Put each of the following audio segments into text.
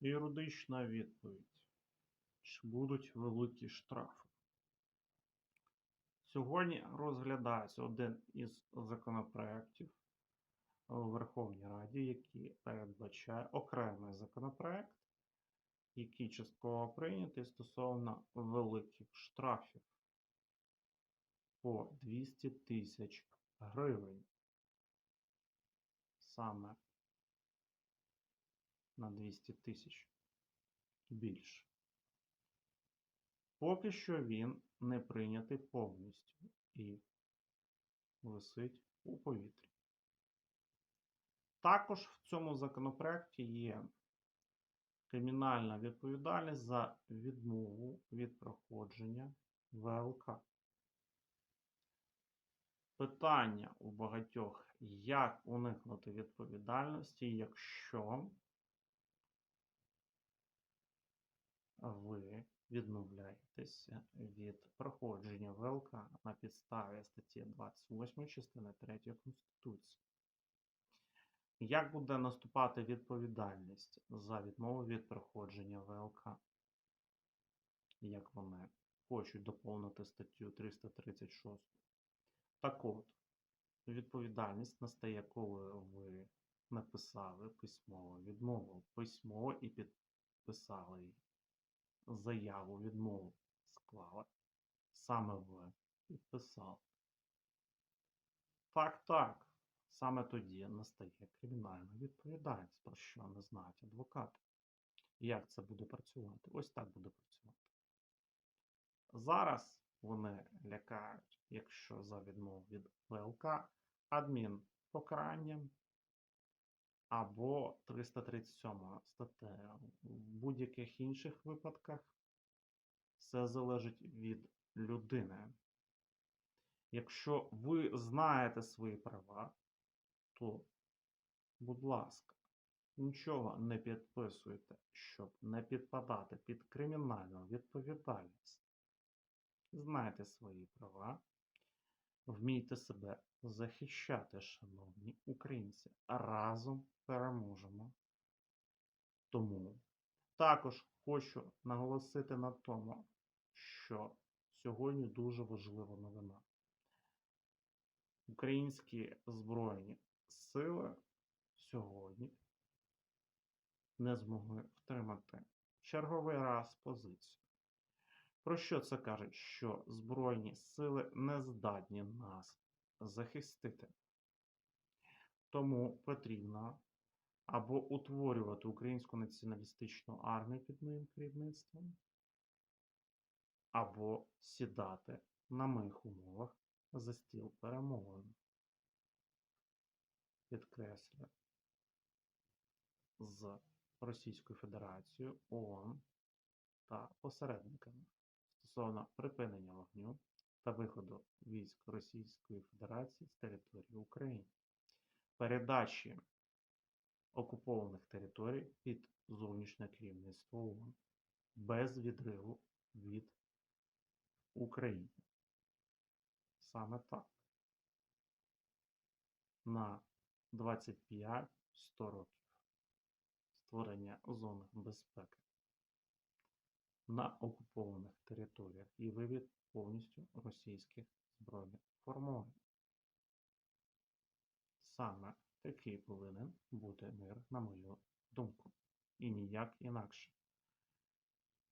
Юридична відповідь. Чи будуть великі штрафи? Сьогодні розглядається один із законопроєктів у Верховній Раді, який передбачає окремий законопроект, який частково прийнятий стосовно великих штрафів по 200 тисяч гривень. Саме на 200 тисяч більше. Поки що він не прийнятий повністю і висить у повітрі. Також в цьому законопроекті є кримінальна відповідальність за відмову від проходження ВЛК. Питання у багатьох, як уникнути відповідальності, якщо ви відмовляєтеся від проходження ВЛК на підставі статті 28 частини 3 Конституції. Як буде наступати відповідальність за відмову від проходження ВЛК? Як вони хочуть доповнити статтю 336? Так от, відповідальність настає, коли ви написали письмову відмову, письмово і підписали її заяву відмову склали. Саме ви підписали. Так, так. Саме тоді настає кримінальна відповідальність, про що не знають адвокати. Як це буде працювати? Ось так буде працювати. Зараз вони лякають, якщо за відмову від ВЛК адмінпокаранням або 337 статтею. В будь-яких інших випадках все залежить від людини. Якщо ви знаєте свої права, то, будь ласка, нічого не підписуйте, щоб не підпадати під кримінальну відповідальність. Знайте свої права, вмійте себе захищати, шановні українці. Разом переможемо. Тому також хочу наголосити на тому, що сьогодні дуже важлива новина. Українські Збройні сили сьогодні не змогли втримати черговий раз позицію. Про що це каже? Що Збройні сили не здатні нас захистити. Тому потрібно або утворювати Українську націоналістичну армію під моїм керівництвом, або сідати на моїх умовах за стіл перемовин. Підкреслю з Російською Федерацією, ООН та посередниками стосовно припинення вогню та виходу військ Російської Федерації з території України, передачі окупованих територій під зовнішнє керівництво ООН без відриву від України. Саме так. На 25-100 років створення зони безпеки на окупованих територіях і вивід повністю російських збройних формувань. Саме такий повинен бути мир, на мою думку, і ніяк інакше.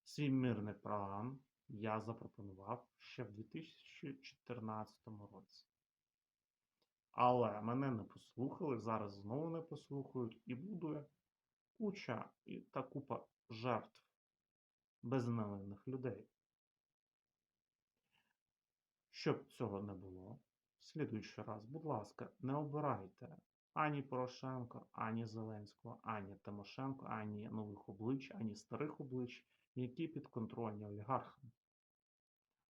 Свій мирний план я запропонував ще в 2014 році. Але мене не послухали, зараз знову не послухають, і буде куча і та купа жертв безневинних людей. Щоб цього не було, в слідуючий раз, будь ласка, не обирайте ані Порошенко, ані Зеленського, ані Тимошенко, ані нових облич, ані старих облич, які підконтрольні олігархам,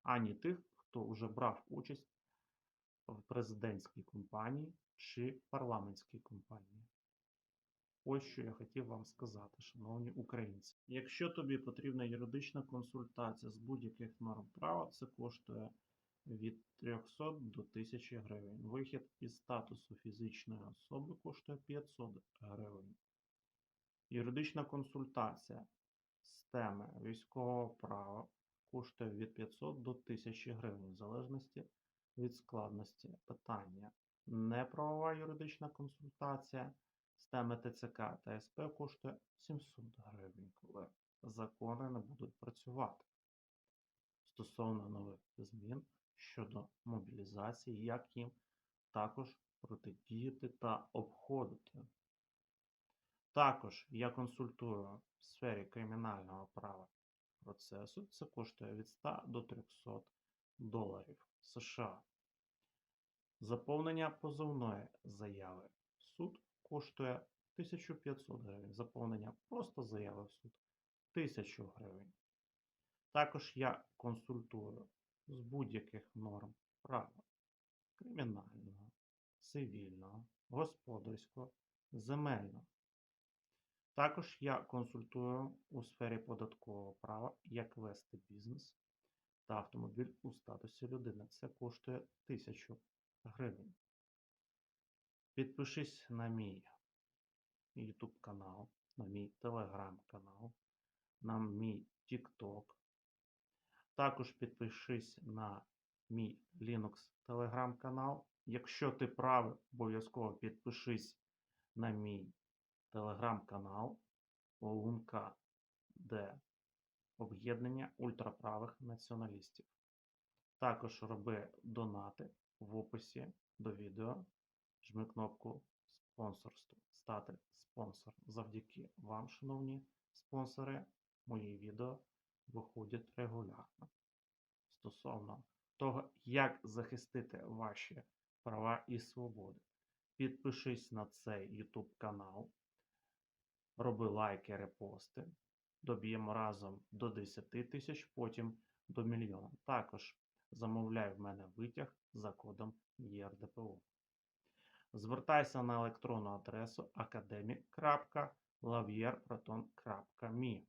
ані тих, хто вже брав участь в президентській кампанії чи парламентській кампанії. Ось що я хотів вам сказати, шановні українці. Якщо тобі потрібна юридична консультація з будь-яких норм права, це коштує від 300 до 1000 гривень. Вихід із статусу фізичної особи коштує 500 гривень. Юридична консультація з теми військового права коштує від 500 до 1000 гривень, в залежності від складності питання. Неправова юридична консультація з ТЦК та СП коштує 700 гривень, коли закони не будуть працювати. Стосовно нових змін щодо мобілізації, як їм також протидіяти та обходити. Також я консультую в сфері кримінального права процесу. Це коштує від 100 до 300 доларів США. Заповнення позовної заяви суд коштує 1500 гривень. Заповнення просто заяви в суд 1000 гривень. Також я консультую з будь-яких норм права кримінального, цивільного, господарського, земельного. Також я консультую у сфері податкового права, як вести бізнес та автомобіль у статусі людини. Це коштує 1000 гривень. Підпишись на мій YouTube канал, на мій Telegram канал, на мій TikTok. Також підпишись на мій Linux Telegram канал. Якщо ти правий, обов'язково підпишись на мій телеграм-канал ОУНК, де об'єднання ультраправих націоналістів. Також роби донати в описі до відео. Жми кнопку спонсорство, стати спонсор. Завдяки вам, шановні спонсори, мої відео виходять регулярно. Стосовно того, як захистити ваші права і свободи. Підпишись на цей YouTube канал, роби лайки, репости. Доб'ємо разом до 10 тисяч, потім до мільйона. Також замовляй в мене витяг за кодом ЄРДПУ. Звертайся на електронну адресу academic.lavierproton.me